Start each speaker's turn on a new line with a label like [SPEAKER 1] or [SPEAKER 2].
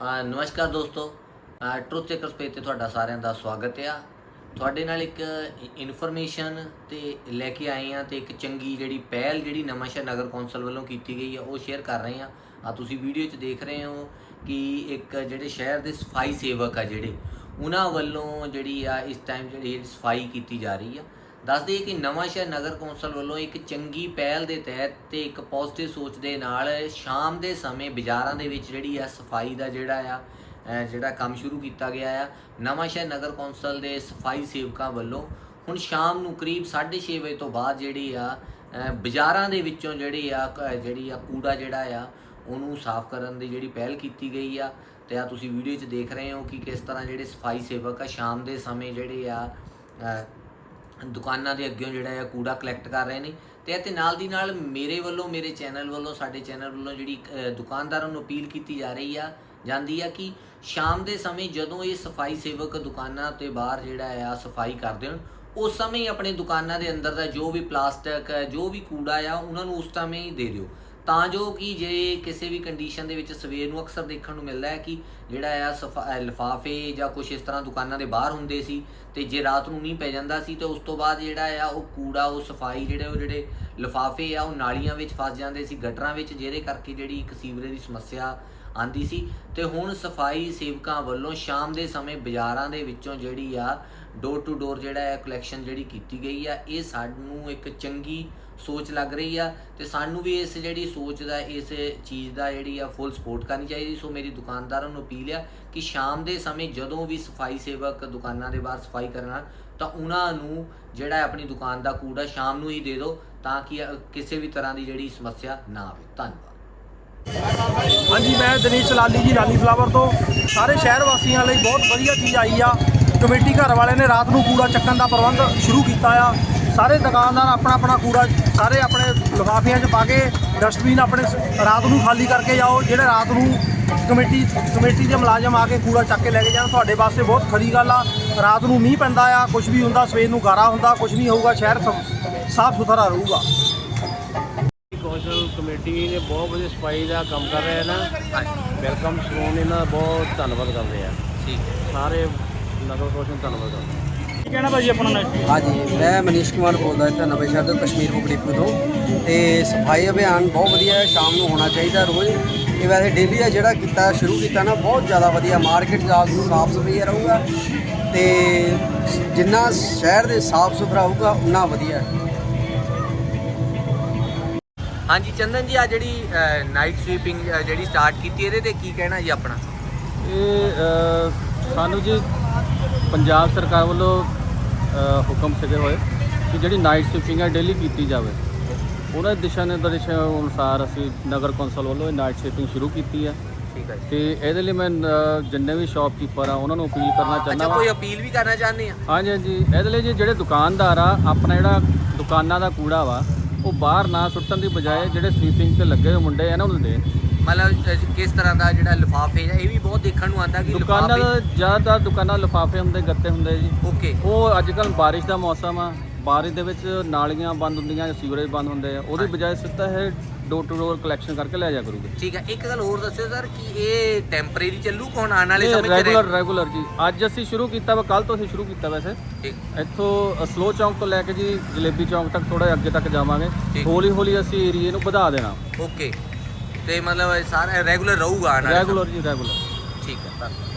[SPEAKER 1] ਨਮਸਕਾਰ ਦੋਸਤੋ। Truth ਚੈਕਰਸ page ਤੇ ਤੁਹਾਡਾ ਸਾਰਿਆਂ ਦਾ ਸਵਾਗਤ ਆ। ਤੁਹਾਡੇ ਨਾਲ ਇੱਕ ਇਨਫੋਰਮੇਸ਼ਨ ਤੇ ਲੈ ਕੇ ਆਏ ਆ ਤੇ ਇੱਕ ਚੰਗੀ ਜਿਹੜੀ ਪਹਿਲ ਜਿਹੜੀ ਨਵਾਂਸ਼ਹਿਰ ਨਗਰ ਕੌਂਸਲ ਵੱਲੋਂ ਕੀਤੀ ਗਈ ਆ, ਉਹ ਸ਼ੇਅਰ ਕਰ ਰਹੇ ਆ। ਆ ਤੁਸੀਂ ਵੀਡੀਓ 'ਚ ਦੇਖ ਰਹੇ ਹੋ ਕਿ ਇੱਕ ਜਿਹੜੇ ਸ਼ਹਿਰ ਦੇ ਸਫ਼ਾਈ ਸੇਵਕ ਆ ਜਿਹੜੇ, ਉਹਨਾਂ ਵੱਲੋਂ ਜਿਹੜੀ ਆ ਇਸ ਟਾਈਮ ਜਿਹੜੀ ਸਫ਼ਾਈ ਕੀਤੀ ਜਾ ਰਹੀ ਆ। ਦੱਸ ਦਈਏ ਕਿ ਨਵਾਂਸ਼ਹਿਰ ਨਗਰ ਕੌਂਸਲ ਵੱਲੋਂ ਇੱਕ ਚੰਗੀ ਪਹਿਲ ਦੇ ਤਹਿਤ ਤੇ ਇੱਕ ਪੋਜ਼ਿਟਿਵ ਸੋਚ ਦੇ ਨਾਲ ਸ਼ਾਮ ਦੇ ਸਮੇਂ ਬਾਜ਼ਾਰਾਂ ਦੇ ਵਿੱਚ ਜਿਹੜੀ ਆ ਸਫ਼ਾਈ ਦਾ ਜਿਹੜਾ ਆ ਜਿਹੜਾ ਕੰਮ ਸ਼ੁਰੂ ਕੀਤਾ ਗਿਆ ਆ। ਨਵਾਂਸ਼ਹਿਰ ਨਗਰ ਕੌਂਸਲ ਦੇ ਸਫ਼ਾਈ ਸੇਵਕਾਂ ਵੱਲੋਂ ਹੁਣ ਸ਼ਾਮ ਨੂੰ ਕਰੀਬ 6:30 ਵਜੇ ਤੋਂ ਬਾਅਦ ਜਿਹੜੀ ਆ ਬਾਜ਼ਾਰਾਂ ਦੇ ਵਿੱਚੋਂ ਜਿਹੜੀ ਆ ਕ- ਜਿਹੜੀ ਆ ਕੂੜਾ ਜਿਹੜਾ ਆ, ਉਹਨੂੰ ਸਾਫ਼ ਕਰਨ ਦੀ ਜਿਹੜੀ ਪਹਿਲ ਕੀਤੀ ਗਈ ਆ। ਤੇ ਆ ਤੁਸੀਂ ਵੀਡੀਓ 'ਚ ਦੇਖ ਰਹੇ ਹੋ ਕਿ ਕਿਸ ਤਰ੍ਹਾਂ ਜਿਹੜੇ ਸਫ਼ਾਈ ਸੇਵਕ ਆ, ਸ਼ਾਮ ਦੇ ਸਮੇਂ ਜਿਹੜੇ ਆ ਦੁਕਾਨਾਂ ਦੇ ਅੱਗਿਓਂ ਜਿਹੜਾ ਆ ਕੂੜਾ ਕਲੈਕਟ ਕਰ ਰਹੇ ਨੇ ਤੇ ਅਤੇ ਨਾਲ ਦੀ ਨਾਲ ਮੇਰੇ ਵੱਲੋਂ, ਮੇਰੇ ਚੈਨਲ ਵੱਲੋਂ, ਸਾਡੇ ਚੈਨਲ ਵੱਲੋਂ ਜਿਹੜੀ ਦੁਕਾਨਦਾਰਾਂ ਨੂੰ ਅਪੀਲ ਕੀਤੀ ਜਾ ਰਹੀ ਆ, ਜਾਂਦੀ ਆ ਕਿ ਸ਼ਾਮ ਦੇ ਸਮੇਂ ਜਦੋਂ ਇਹ ਸਫ਼ਾਈ ਸੇਵਕ ਦੁਕਾਨਾਂ ਤੇ ਬਾਹਰ ਜਿਹੜਾ ਆ ਸਫ਼ਾਈ ਕਰਦੇ ਹਨ ਉਸ ਸਮੇਂ ਹੀ ਆਪਣੇ ਦੁਕਾਨਾਂ ਦੇ ਅੰਦਰ ਦਾ ਜੋ ਵੀ ਪਲਾਸਟਿਕ ਹੈ ਜੋ ਵੀ ਕੂੜਾ ਆ, ਉਹਨਾਂ ਨੂੰ ਉਸ ਸਮੇਂ ਹੀ ਦੇ ਦਿਓ। ਤਾਂ ਜੋ ਕਿ ਜੇ ਕਿਸੇ ਵੀ ਕੰਡੀਸ਼ਨ ਦੇ ਵਿੱਚ ਸਵੇਰ ਨੂੰ ਅਕਸਰ ਦੇਖਣ ਨੂੰ ਮਿਲਦਾ ਹੈ ਕਿ ਜਿਹੜਾ ਆ ਸਫਾ- ਲਿਫਾਫੇ ਜਾਂ ਕੁਝ ਇਸ ਤਰ੍ਹਾਂ ਦੁਕਾਨਾਂ ਦੇ ਬਾਹਰ ਹੁੰਦੇ ਸੀ ਤੇ ਜੇ ਰਾਤ ਨੂੰ ਮੀਂਹ ਪੈ ਜਾਂਦਾ ਸੀ ਤੇ ਉਸ ਤੋਂ ਬਾਅਦ ਜਿਹੜਾ ਆ ਉਹ ਕੂੜਾ, ਉਹ ਸਫ਼ਾਈ ਜਿਹੜੇ ਉਹ ਜਿਹੜੇ ਲਿਫਾਫੇ ਆ ਉਹ ਨਾਲੀਆਂ ਵਿੱਚ ਫਸ ਜਾਂਦੇ ਸੀ, ਗਟਰਾਂ ਵਿੱਚ, ਜਿਹਦੇ ਕਰਕੇ ਜਿਹੜੀ ਇੱਕ ਸੀਵਰੇਜ ਦੀ ਸਮੱਸਿਆ ਆਂਦੀ ਸੀ। ਤੇ ਹੁਣ ਸਫ਼ਾਈ ਸੇਵਕਾਂ ਵੱਲੋਂ ਸ਼ਾਮ ਦੇ ਸਮੇਂ ਬਾਜ਼ਾਰਾਂ ਦੇ ਵਿੱਚੋਂ ਜਿਹੜੀ ਆ ਡੋਰ ਟੂ ਡੋਰ ਜਿਹੜਾ ਹੈ ਕਲੈਕਸ਼ਨ ਜਿਹੜੀ ਕੀਤੀ ਗਈ ਆ, ਇਹ ਸਾਨੂੰ ਇੱਕ ਚੰਗੀ ਸੋਚ ਲੱਗ ਰਹੀ ਆ ਤੇ ਸਾਨੂੰ ਵੀ ਇਸ ਜਿਹੜੀ ਸੋਚ ਦਾ, ਇਸ ਚੀਜ਼ ਦਾ ਜਿਹੜੀ ਆ ਫੁੱਲ ਸਪੋਰਟ ਕਰਨੀ ਚਾਹੀਦੀ। ਸੋ ਮੇਰੀ ਦੁਕਾਨਦਾਰਾਂ ਨੂੰ ਅਪੀਲ ਆ ਕਿ ਸ਼ਾਮ ਦੇ ਸਮੇਂ ਜਦੋਂ ਵੀ ਸਫ਼ਾਈ ਸੇਵਕ ਦੁਕਾਨਾਂ ਦੇ ਬਾਹਰ ਸਫ਼ਾਈ ਕਰਨਾ ਤਾਂ ਉਹਨਾਂ ਨੂੰ ਜਿਹੜਾ ਆਪਣੀ ਦੁਕਾਨ ਦਾ ਕੂੜਾ ਸ਼ਾਮ ਨੂੰ ਹੀ ਦੇ ਦਿਓ, ਤਾਂ ਕਿ ਕਿਸੇ ਵੀ ਤਰ੍ਹਾਂ ਦੀ ਜਿਹੜੀ ਸਮੱਸਿਆ ਨਾ ਆਵੇ। ਧੰਨਵਾਦ।
[SPEAKER 2] ਹਾਂਜੀ, ਮੈਂ ਦਿਨੇਸ਼ ਲਾਲੀ ਜੀ, ਲਾਲੀ ਫਲਾਵਰ ਤੋਂ। ਸਾਰੇ ਸ਼ਹਿਰ ਵਾਸੀਆਂ ਲਈ ਬਹੁਤ ਵਧੀਆ ਚੀਜ਼ ਆਈ ਆ। ਕਮੇਟੀ ਘਰ ਵਾਲਿਆਂ ਨੇ ਰਾਤ ਨੂੰ ਕੂੜਾ ਚੱਕਣ ਦਾ ਪ੍ਰਬੰਧ ਸ਼ੁਰੂ ਕੀਤਾ ਆ। ਸਾਰੇ ਦੁਕਾਨਦਾਰ ਆਪਣਾ ਆਪਣਾ ਕੂੜਾ, ਸਾਰੇ ਆਪਣੇ ਲਿਫਾਫਿਆਂ 'ਚ ਪਾ ਕੇ ਡਸਟਬਿਨ ਆਪਣੇ ਰਾਤ ਨੂੰ ਖਾਲੀ ਕਰਕੇ ਜਾਓ, ਜਿਹੜੇ ਰਾਤ ਨੂੰ ਕਮੇਟੀ ਕਮੇਟੀ ਦੇ ਮੁਲਾਜ਼ਮ ਆ ਕੇ ਕੂੜਾ ਚੱਕ ਕੇ ਲੈ ਕੇ ਜਾਣ, ਤੁਹਾਡੇ ਵਾਸਤੇ ਬਹੁਤ ਖਰੀ ਗੱਲ ਆ। ਰਾਤ ਨੂੰ ਮੀਂਹ ਪੈਂਦਾ ਆ ਕੁਝ ਵੀ ਹੁੰਦਾ, ਸਵੇਰ ਨੂੰ ਗਾਰਾ ਹੁੰਦਾ ਕੁਝ ਨਹੀਂ ਹੋਊਗਾ, ਸ਼ਹਿਰ ਸ- ਸਾਫ਼ ਸੁਥਰਾ ਰਹੂਗਾ।
[SPEAKER 3] ਕੌਂਸਲ ਕਮੇਟੀ ਨੇ ਬਹੁਤ ਵਧੀਆ ਸਫ਼ਾਈ ਦਾ ਕੰਮ ਕਰ ਰਹੇ ਨਾ। ਵੈਲਕਮ ਸਲੂਨ ਇਹਨਾਂ ਦਾ ਬਹੁਤ ਧੰਨਵਾਦ ਕਰਦੇ ਆ।
[SPEAKER 1] ਠੀਕ। ਹੈ
[SPEAKER 3] ਸਾਰੇ ਨਗਰ ਕੌਂਸਲ ਧੰਨਵਾਦ ਕਰਦੇ ਆ।
[SPEAKER 2] ਕੀ ਕਹਿਣਾ ਭਾਜੀ ਆਪਣਾ ਨੈਕਸਟ
[SPEAKER 4] ਹਾਂਜੀ ਮੈਂ ਮਨੀਸ਼ ਕੁਮਾਰ ਬੋਲਦਾ ਇੱਥੇ ਨਵੇਂ ਸ਼ਹਿਰ ਤੋਂ ਕਸ਼ਮੀਰ ਮੁਕੜੀਪੁਰ ਤੋਂ। ਤੇ ਸਫ਼ਾਈ ਅਭਿਆਨ ਬਹੁਤ ਵਧੀਆ ਹੈ ਸ਼ਾਮ ਨੂੰ ਹੋਣਾ ਚਾਹੀਦਾ ਰੋਜ਼। ਇਹ ਵੈਸੇ ਡੇਲੀ ਦਾ ਜਿਹੜਾ ਕੀਤਾ ਸ਼ੁਰੂ ਕੀਤਾ ਨਾ ਬਹੁਤ ਜ਼ਿਆਦਾ ਵਧੀਆ। ਮਾਰਕੀਟ ਦਾ ਸਾਫ਼ ਸਫ਼ਾਈ ਰਹੂਗਾ। ਤੇ ਜਿੰਨਾ ਸ਼ਹਿਰ ਦੇ ਸਾਫ਼ ਸੁਥਰਾ ਹੋਊਗਾ ਉਨਾ ਵਧੀਆ। ਹੈ
[SPEAKER 1] ਹਾਂਜੀ ਚੰਦਨ ਜੀ ਆ ਜਿਹੜੀ ਨਾਈਟ ਸਵੀਪਿੰਗ ਜਿਹੜੀ ਸਟਾਰਟ ਕੀਤੀ ਇਹਦੇ ਤੇ ਕੀ ਕਹਿਣਾ ਜੀ ਆਪਣਾ?
[SPEAKER 3] ਇਹ ਸਾਨੂੰ ਜੀ ਪੰਜਾਬ ਸਰਕਾਰ ਵੱਲੋਂ ਹੁਕਮ ਸੀਗੇ ਹੋਏ ਕਿ ਜਿਹੜੀ ਨਾਈਟ ਸਵੀਪਿੰਗ ਹੈ ਡੇਲੀ ਕੀਤੀ ਜਾਵੇ। ਉਹਨਾਂ ਦੇ ਦਿਸ਼ਾ ਨਿਰਦੇਸ਼ਾਂ ਅਨੁਸਾਰ ਅਸੀਂ ਨਗਰ ਕੌਂਸਲ ਵੱਲੋਂ ਇਹ ਨਾਈਟ ਸਵੀਪਿੰਗ ਸ਼ੁਰੂ ਕੀਤੀ ਹੈ।
[SPEAKER 1] ਠੀਕ ਹੈ
[SPEAKER 3] ਤੇ ਇਹਦੇ ਲਈ ਮੈਂ ਜਿੰਨੇ ਵੀ ਸ਼ਾਪਕੀਪਰ ਆ ਉਹਨਾਂ ਨੂੰ ਅਪੀਲ ਕਰਨਾ ਚਾਹੁੰਦਾ ਹਾਂ
[SPEAKER 1] ਕੋਈ ਅਪੀਲ ਵੀ ਕਰਨਾ ਚਾਹੁੰਦੇ ਆ?
[SPEAKER 3] ਹਾਂਜੀ ਹਾਂਜੀ। ਇਹਦੇ ਲਈ ਜਿਹੜੇ ਦੁਕਾਨਦਾਰ ਆ ਆਪਣਾ ਜਿਹੜਾ ਦੁਕਾਨਾਂ ਦਾ ਕੂੜਾ ਵਾ ਉਹ ਬਾਹਰ ਨਾ ਸੁੱਟਣ ਦੀ ਬਜਾਏ ਜਿਹੜੇ ਸਵੀਪਿੰਗ ਤੇ ਲੱਗੇ ਹੋਏ ਮੁੰਡੇ ਆ ਨਾ ਉਹਨਾਂ ਨੂੰ ਦੇਣ
[SPEAKER 1] ਮਤਲਬ ਕਿਸ ਤਰ੍ਹਾਂ ਦਾ ਜਿਹੜਾ ਲਿਫਾਫੇ ਹੈ ਇਹ ਵੀ ਬਹੁਤ ਦੇਖਣ ਨੂੰ ਆਉਂਦਾ ਕਿ
[SPEAKER 3] ਦੁਕਾਨਾਂ ਦਾ ਜ਼ਿਆਦਾਤਰ ਦੁਕਾਨਾਂ ਲਿਫਾਫੇ ਹੁੰਦੇ ਗੱਤੇ ਹੁੰਦੇ ਜੀ।
[SPEAKER 1] ਓਕੇ
[SPEAKER 3] ਉਹ ਅੱਜ ਕੱਲ ਬਾਰਿਸ਼ ਦਾ ਮੌਸਮ ਆ। ਬਾਰਿਸ਼ ਦੇ ਵਿੱਚ ਨਾਲੀਆਂ ਬੰਦ ਹੁੰਦੀਆਂ ਸੀਵਰੇਜ ਬੰਦ ਹੁੰਦੇ ਆ ਉਹਦੀ ਬਜਾਏ ਸਿੱਧਾ ਇਹ ਡੋਰ ਟੂ ਡੋਰ ਕਲੈਕਸ਼ਨ ਕਰਕੇ ਲੈ ਜਾ ਕਰੂਗੇ।
[SPEAKER 1] ਠੀਕ ਹੈ ਇੱਕ ਗੱਲ ਹੋਰ ਦੱਸਿਓ ਸਰ ਕਿ ਇਹ ਟੈਂਪਰੇਰੀ ਚੱਲੂ ਕੋਣ ਆਉਣ ਵਾਲੇ ਸਮੇਂ 'ਚ
[SPEAKER 3] ਰੈਗੂਲਰ ਰੈਗੂਲਰ ਜੀ। ਅੱਜ ਅਸੀਂ ਸ਼ੁਰੂ ਕੀਤਾ ਵਾ ਕੱਲ ਤੋਂ ਅਸੀਂ ਸ਼ੁਰੂ ਕੀਤਾ ਵੈਸੇ।
[SPEAKER 1] ਠੀਕ।
[SPEAKER 3] ਇੱਥੋਂ ਸਲੋ ਚੌਂਕ ਤੋਂ ਲੈ ਕੇ ਜੀ ਜਲੇਬੀ ਚੌਂਕ ਤੱਕ ਥੋੜਾ ਅੱਗੇ ਤੱਕ ਜਾਵਾਂਗੇ। ਹੌਲੀ ਹੌਲੀ ਅਸੀਂ ਏਰੀਏ ਨੂੰ ਵਧਾ ਦੇਣਾ।
[SPEAKER 1] ਓਕੇ। ਤੇ ਮਤਲਬ ਇਹ ਸਾਰਾ ਰੈਗੂਲਰ ਰਹੂਗਾ ਆਉਣ ਵਾਲੇ
[SPEAKER 3] ਰੈਗੂਲਰ ਜੀ ਰੈਗੂਲਰ।
[SPEAKER 1] ਠੀਕ ਹੈ ਧੰਨਵਾਦ।